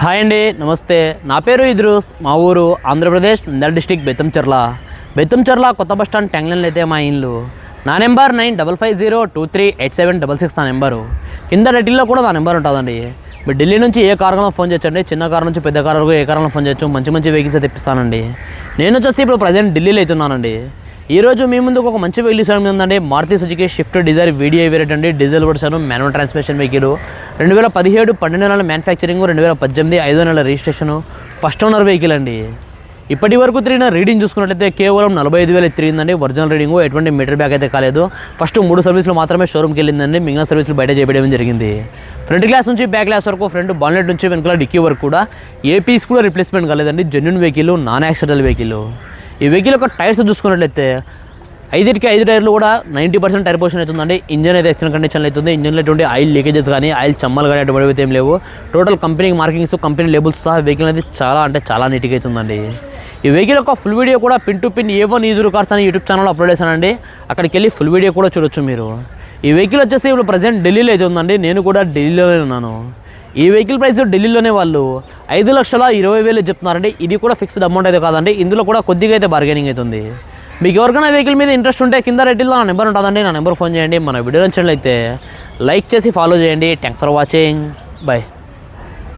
Hi అండి నమస్తే. నా పేరు ఇద్రూస్ మా ఊరు ఆంధ్రప్రదేశ్ నంద్యాల డిస్టిక్ బెత్తంచెర్ల. బెత్తంచెర్ల కొత్త బస్ స్టాండ్ ట్యాంగ్లైన్లో అయితే మా ఇల్లు. నా number nine double five zero two three eight seven double six నా నెంబరు. కింద రెడ్డిలో కూడా నా నెంబర్ ఉంటుందండి. మీరు ఢిల్లీ నుంచి ఏ కారణంలో ఫోన్ చేయొచ్చండి. చిన్న కారు నుంచి పెద్ద కారు వరకు ఏ కారణంలో ఫోన్ చేయొచ్చు. మంచి మంచి వెహికల్స్ తెప్పిస్తానండి. నేను వచ్చేసి ఇప్పుడు ప్రజెంట్ ఢిల్లీలో అవుతున్నానండి. ఈరోజు మీ ముందుకు ఒక మంచి వెహికల్ సమయం ఉందండి. Maruti Suzuki Swift Dzire video variant అండి. Diesel version manual transmission vehicle రెండు వేల పదిహేడు పన్నెండు నెలల మ్యానుఫ్యాక్చరింగ్ రెండు వేల పద్దెనిమిది ఐదో నెలల రిజిస్ట్రేషన్ ఫస్ట్ ఓనర్ వెహికల్ అండి. ఇప్పటి వరకు తిరిగిన రీడింగ్ చూసుకున్నట్లయితే కేవలం నలభై ఐదు వేలు తిరిగిందండి. ఒరిజినల్ రీడింగ్ ఎటువంటి మీటర్ బ్యాక్ అయితే కాలేదు. ఫస్ట్ మూడు సర్వీసులు మాత్రమే షోరూమ్కి వెళ్ళిందండి. మిగిలిన సర్వీసులు బయట చేయడం జరిగింది. ఫ్రంట్ గ్లాస్ నుంచి బ్యాక్ గ్లాస్ వరకు ఫ్రంట్ బాన్లెట్ నుంచి వెనుకల డిక్కీ వరకు కూడా ఏ పీస్ కూడా రిప్లేస్మెంట్ కాలేదండి. Genuine vehicle non accidental vehicle ఈ వెహికల్ యొక్క టైర్స్ చూసుకున్నట్లయితే ఐదుకి ఐదు టైర్లు కూడా నైంటీ పర్సెంట్ టైర్ పొజిషన్ అవుతుందండి. ఇంజన్ అయితే ఎక్సలెంట్ కండిషన్లో అవుతుంది. ఇంజన్లో ఎటువంటి ఆయిల్ లీకేజెస్ కానీ ఆయిల్ చమ్మలు కానీ అటువంటి ఏం లేవు. Total company markings company labels సహా వెహికల్ అనేది చాలా అంటే చాలా నీట్గా అవుతుందండి. ఈ వెహికల్ యొక్క ఫుల్ వీడియో కూడా pin to pin A one ఈజూరు cars అని యూట్యూబ్ ఛానల్ అప్లోడ్ చేశానండి. అక్కడికి వెళ్ళి ఫుల్ వీడియో కూడా చూడొచ్చు మీరు. ఈ వెహికల్ వచ్చేసి ఇప్పుడు ప్రజెంట్ ఢిల్లీలో అయితే ఉందండి. నేను కూడా ఢిల్లీలోనే ఉన్నాను. ఈ వెహికల్ ప్రైస్ ఢిల్లీలోనే వాళ్ళు ఐదు లక్షల ఇరవై వేలు చెప్తున్నారండి. ఇది కూడా ఫిక్స్డ్ అమౌంట్ అయితే కాదండి. ఇందులో కూడా కొద్దిగా అయితే బార్గెనింగ్ అవుతుంది. మీకు ఎవరికైనా వెహికల్ మీద ఇంట్రెస్ట్ ఉంటే కింద రెడ్డిలో నా నెంబర్ ఉంటుందండి. నా నెంబర్ ఫోన్ చేయండి. మన వీడియో నచ్చినట్లయితే లైక్ చేసి ఫాలో చేయండి. Thanks for watching bye